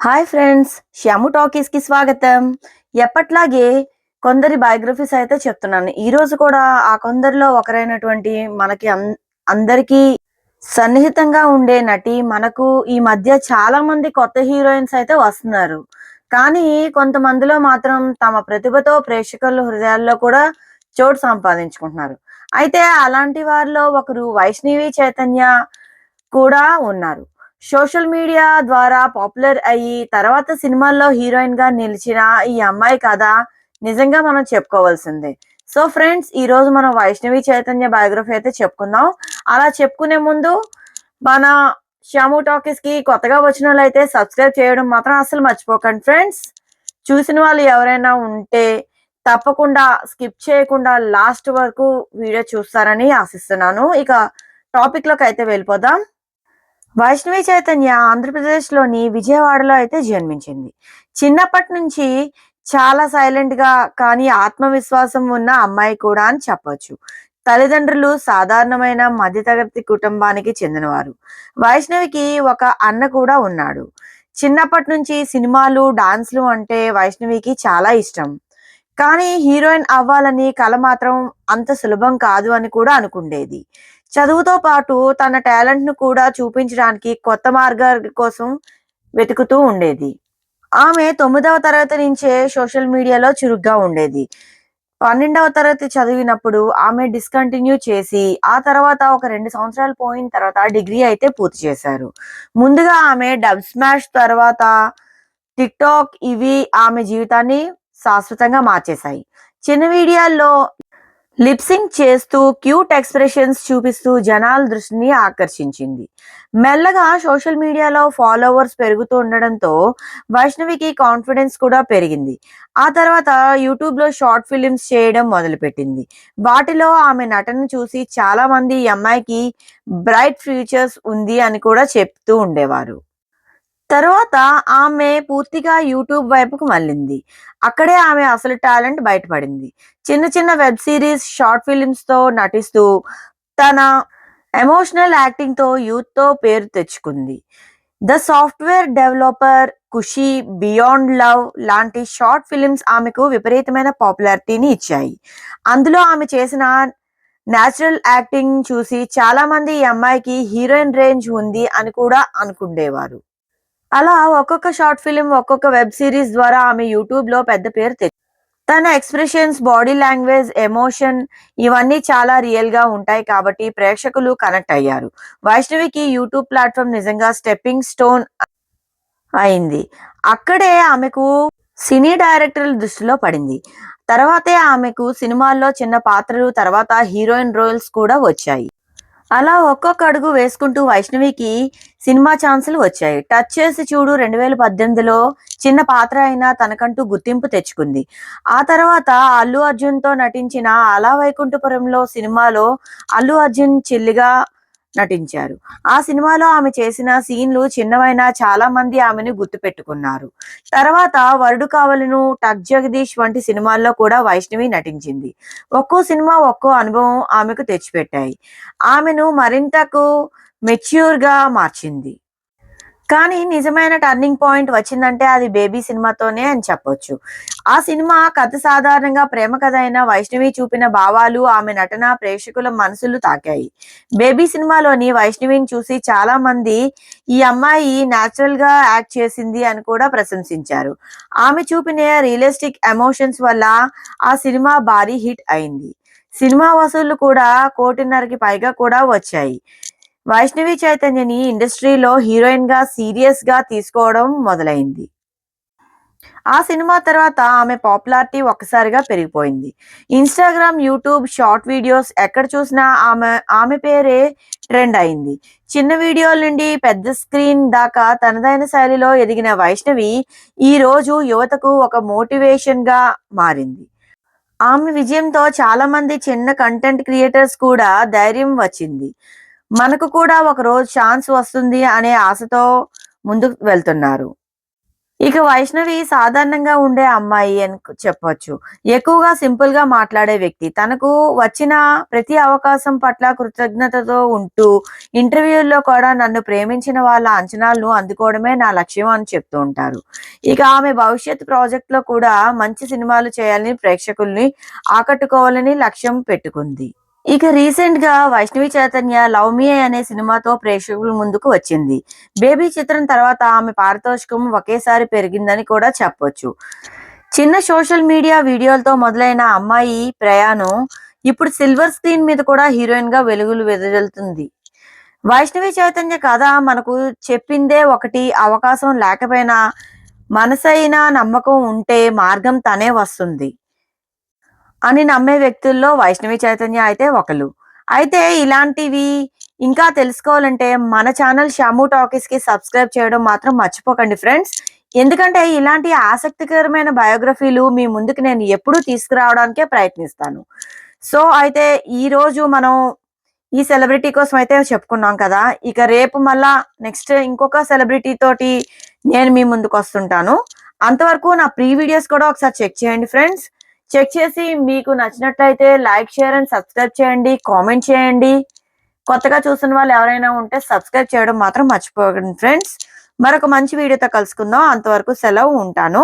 Hi friends Shyam టాకీస్కి స్వాగతం. ఎప్పట్లాగే కొందరి బయోగ్రఫీస్ అయితే చెప్తున్నాను. ఈ రోజు కూడా ఆ కొందరిలో ఒకరైనటువంటి మనకి అందరికీ సన్నిహితంగా ఉండే నటి మనకు ఈ మధ్య చాలా మంది కొత్త హీరోయిన్స్ అయితే వస్తున్నారు. కానీ కొంతమందిలో మాత్రం తమ ప్రతిభతో ప్రేక్షకుల హృదయాల్లో కూడా చోటు సంపాదించుకుంటున్నారు. అయితే అలాంటి వారిలో ఒకరు వైష్ణవి చైతన్య కూడా ఉన్నారు. సోషల్ మీడియా ద్వారా పాపులర్ అయ్యి తర్వాత సినిమాల్లో హీరోయిన్గా నిలిచిన ఈ అమ్మాయి కథ నిజంగా మనం చెప్పుకోవాల్సిందే. సో ఫ్రెండ్స్ ఈ రోజు మనం వైష్ణవి చైతన్య బయోగ్రఫీ అయితే చెప్పుకుందాం. అలా చెప్పుకునే ముందు మన శ్యాము టాకీస్కి కొత్తగా వచ్చిన వాళ్ళైతే సబ్స్క్రైబ్ చేయడం మాత్రం అసలు మర్చిపోకండి ఫ్రెండ్స్. చూసిన వాళ్ళు ఎవరైనా ఉంటే తప్పకుండా స్కిప్ చేయకుండా లాస్ట్ వరకు వీడియో చూస్తారని ఆశిస్తున్నాను. ఇక టాపిక్లోకి అయితే వెళ్ళిపోదాం. వైష్ణవి చైతన్య ఆంధ్రప్రదేశ్లోని విజయవాడలో అయితే జన్మించింది. చిన్నప్పటి నుంచి చాలా సైలెంట్గా కానీ ఆత్మవిశ్వాసం ఉన్న అమ్మాయి కూడా అని చెప్పొచ్చు. తల్లిదండ్రులు సాధారణమైన మధ్యతరగతి కుటుంబానికి చెందినవారు. వైష్ణవికి ఒక అన్న కూడా ఉన్నాడు. చిన్నప్పటి నుంచి సినిమాలు డాన్స్లు అంటే వైష్ణవికి చాలా ఇష్టం. కానీ హీరోయిన్ అవ్వాలని కల మాత్రం అంత సులభం కాదు అని కూడా అనుకుండేది. చదువుతో పాటు తన టాలెంట్ను కూడా చూపించడానికి కొత్త మార్గాల కోసం వెతుకుతూ ఉండేది. ఆమె తొమ్మిదవ తరగతి నుంచే సోషల్ మీడియాలో చురుగ్గా ఉండేది. పన్నెండవ తరగతి చదివినప్పుడు ఆమె డిస్కంటిన్యూ చేసి ఆ తర్వాత ఒక రెండు సంవత్సరాలు పోయిన తర్వాత డిగ్రీ అయితే పూర్తి చేశారు. ముందుగా ఆమె డబ్ స్మాష్ తర్వాత టిక్ టాక్ ఇవి ఆమె జీవితాన్ని శాశ్వతంగా మార్చేశాయి. చిన్న వీడియోల్లో లిప్సింగ్ చేస్తూ క్యూట్ ఎక్స్ప్రెషన్స్ చూపిస్తూ జనాల దృష్టిని ఆకర్షించింది. మెల్లగా సోషల్ మీడియాలో ఫాలోవర్స్ పెరుగుతూ ఉండడంతో వైష్ణవికి కాన్ఫిడెన్స్ కూడా పెరిగింది. ఆ తర్వాత యూట్యూబ్లో షార్ట్ ఫిలిమ్స్ చేయడం మొదలుపెట్టింది. వాటిలో ఆమె నటన చూసి చాలామంది ఈ అమ్మాయికి బ్రైట్ ఫ్యూచర్స్ ఉంది అని కూడా చెప్తూ ఉండేవారు. తర్వాత ఆమె పూర్తిగా యూట్యూబ్ వైపుకు మళ్ళింది. అక్కడే ఆమె అసలు టాలెంట్ బయటపడింది. చిన్న చిన్న వెబ్ సిరీస్ షార్ట్ ఫిలిమ్స్తో నటిస్తూ తన ఎమోషనల్ యాక్టింగ్తో యూత్తో పేరు తెచ్చుకుంది. The software developer Khushi beyond love లాంటి షార్ట్ ఫిలిమ్స్ ఆమెకు విపరీతమైన పాపులారిటీని ఇచ్చాయి. అందులో ఆమె చేసిన నేచురల్ యాక్టింగ్ చూసి చాలా మంది ఈ అమ్మాయికి హీరోయిన్ రేంజ్ ఉంది అని కూడా అనుకుండేవారు. అలా ఒక్కొక్క షార్ట్ ఫిలిం ఒక్కొక్క వెబ్ సిరీస్ ద్వారా ఆమె యూట్యూబ్లో పెద్ద పేరు తెచ్చు తన ఎక్స్ప్రెషన్స్ బాడీ లాంగ్వేజ్ ఎమోషన్ ఇవన్నీ చాలా రియల్గా ఉంటాయి కాబట్టి ప్రేక్షకులు కనెక్ట్ అయ్యారు. వైష్ణవికి యూట్యూబ్ ప్లాట్ఫామ్ నిజంగా స్టెప్పింగ్ స్టోన్ అయింది. అక్కడే ఆమెకు సినీ డైరెక్టర్ల దృష్టిలో పడింది. తర్వాతే ఆమెకు సినిమాల్లో చిన్న పాత్రలు తర్వాత హీరోయిన్ రోల్స్ కూడా వచ్చాయి. అలా ఒక్కొక్క అడుగు వేసుకుంటూ వైష్ణవికి సినిమా ఛాన్సులు వచ్చాయి. టచ్ చేసి చూడు రెండు వేల పద్దెనిమిదిలో చిన్న పాత్ర అయినా తనకంటూ గుర్తింపు తెచ్చుకుంది. ఆ తర్వాత అల్లు అర్జున్తో నటించిన అలా వైకుంఠపురంలో సినిమాలో అల్లు అర్జున్ చెల్లిగా నటించారు. ఆ సినిమాలో ఆమె చేసిన సీన్లు చిన్నవైనా చాలా మంది ఆమెను గుర్తుపెట్టుకున్నారు. తర్వాత వరుడు కావలను టక్ జగదీష్ వంటి సినిమాల్లో కూడా వైష్ణవి నటించింది. ఒక్కో సినిమా ఒక్కో అనుభవం ఆమెకు తెచ్చిపెట్టాయి. ఆమెను మరింతకు మెచ్యూర్గా మార్చింది. కానీ నిజమైన టర్నింగ్ పాయింట్ వచ్చిందంటే అది బేబీ సినిమాతోనే అని చెప్పొచ్చు. ఆ సినిమా కథ సాధారణంగా ప్రేమ కథ అయిన వైష్ణవి చూపిన భావాలు ఆమె నటన ప్రేక్షకుల మనసులు తాకాయి. బేబీ సినిమాలోని వైష్ణవిని చూసి చాలా మంది ఈ అమ్మాయి న్యాచురల్గా యాక్ట్ చేసింది అని కూడా ప్రశంసించారు. ఆమె చూపిన రియలిస్టిక్ ఎమోషన్స్ వల్ల ఆ సినిమా భారీ హిట్ అయింది. సినిమా వసూళ్ళు కూడా కోటిన్నరకి పైగా కూడా వచ్చాయి. వైష్ణవి చైతన్యని ఇండస్ట్రీలో హీరోయిన్గా సీరియస్గా తీసుకోవడం మొదలైంది. ఆ సినిమా తర్వాత ఆమె పాపులారిటీ ఒక్కసారిగా పెరిగిపోయింది. ఇన్స్టాగ్రామ్ యూట్యూబ్ షార్ట్ వీడియోస్ ఎక్కడ చూసినా ఆమె ఆమె పేరే ట్రెండ్ అయింది. చిన్న వీడియోల నుండి పెద్ద స్క్రీన్ దాకా తనదైన శైలిలో ఎదిగిన వైష్ణవి ఈ రోజు యువతకు ఒక మోటివేషన్గా మారింది. ఆమె విజయంతో చాలా మంది చిన్న కంటెంట్ క్రియేటర్స్ కూడా ధైర్యం వచ్చింది. మనకు కూడా ఒక రోజు ఛాన్స్ వస్తుంది అనే ఆశతో ముందుకు వెళ్తున్నారు. ఇక వైష్ణవి సాధారణంగా ఉండే అమ్మాయి అని చెప్పొచ్చు. ఎక్కువగా సింపుల్గా మాట్లాడే వ్యక్తి. తనకు వచ్చిన ప్రతి అవకాశం పట్ల కృతజ్ఞతతో ఉంటూ ఇంటర్వ్యూల్లో కూడా నన్ను ప్రేమించిన వాళ్ళ అంచనాలను అందుకోవడమే నా లక్ష్యం అని చెప్తూ ఉంటారు. ఇక ఆమె భవిష్యత్ ప్రాజెక్ట్లో కూడా మంచి సినిమాలు చేయాలని ప్రేక్షకుల్ని ఆకట్టుకోవాలని లక్ష్యం పెట్టుకుంది. ఇక రీసెంట్గా వైష్ణవి చైతన్య లవ్ మీ అనే సినిమాతో ప్రేక్షకుల ముందుకు వచ్చింది. బేబీ చిత్రం తర్వాత ఆమె పారితోషికం ఒకేసారి పెరిగిందని కూడా చెప్పొచ్చు. చిన్న సోషల్ మీడియా వీడియోలతో మొదలైన అమ్మాయి ప్రయాణం ఇప్పుడు సిల్వర్ స్క్రీన్ మీద కూడా హీరోయిన్గా వెలుగులు వెదజల్లుతుంది. వైష్ణవి చైతన్య కథ మనకు చెప్పిందే ఒకటి అవకాశం లేకపోయినా మనసైనా నమ్మకం ఉంటే మార్గం తనే వస్తుంది. అని నమ్మే వ్యక్తుల్లో వైష్ణవి చైతన్య అయితే ఒకరు అయితే ఇలాంటివి ఇంకా తెలుసుకోవాలంటే మన ఛానల్ షాము టాకీస్కి సబ్స్క్రైబ్ చేయడం మాత్రం మర్చిపోకండి ఫ్రెండ్స్. ఎందుకంటే ఇలాంటి ఆసక్తికరమైన బయోగ్రఫీలు మీ ముందుకు నేను ఎప్పుడూ తీసుకురావడానికే ప్రయత్నిస్తాను. సో అయితే ఈ రోజు మనం ఈ సెలబ్రిటీ కోసం అయితే చెప్పుకున్నాం కదా ఇక రేపు మళ్ళా నెక్స్ట్ ఇంకొక సెలబ్రిటీ తోటి నేను మీ ముందుకు వస్తుంటాను. అంతవరకు నా ప్రీ వీడియోస్ కూడా ఒకసారి చెక్ చేయండి ఫ్రెండ్స్. చెక్ చేసి మీకు నచ్చినట్లయితే లైక్ షేర్ అండ్ సబ్స్క్రైబ్ చేయండి కామెంట్ చేయండి. కొత్తగా చూసిన వాళ్ళు ఎవరైనా ఉంటే సబ్స్క్రైబ్ చేయడం మాత్రం మర్చిపోకండి ఫ్రెండ్స్. మరొక మంచి వీడియోతో కలుసుకుందాం. అంతవరకు సెలవు ఉంటాను.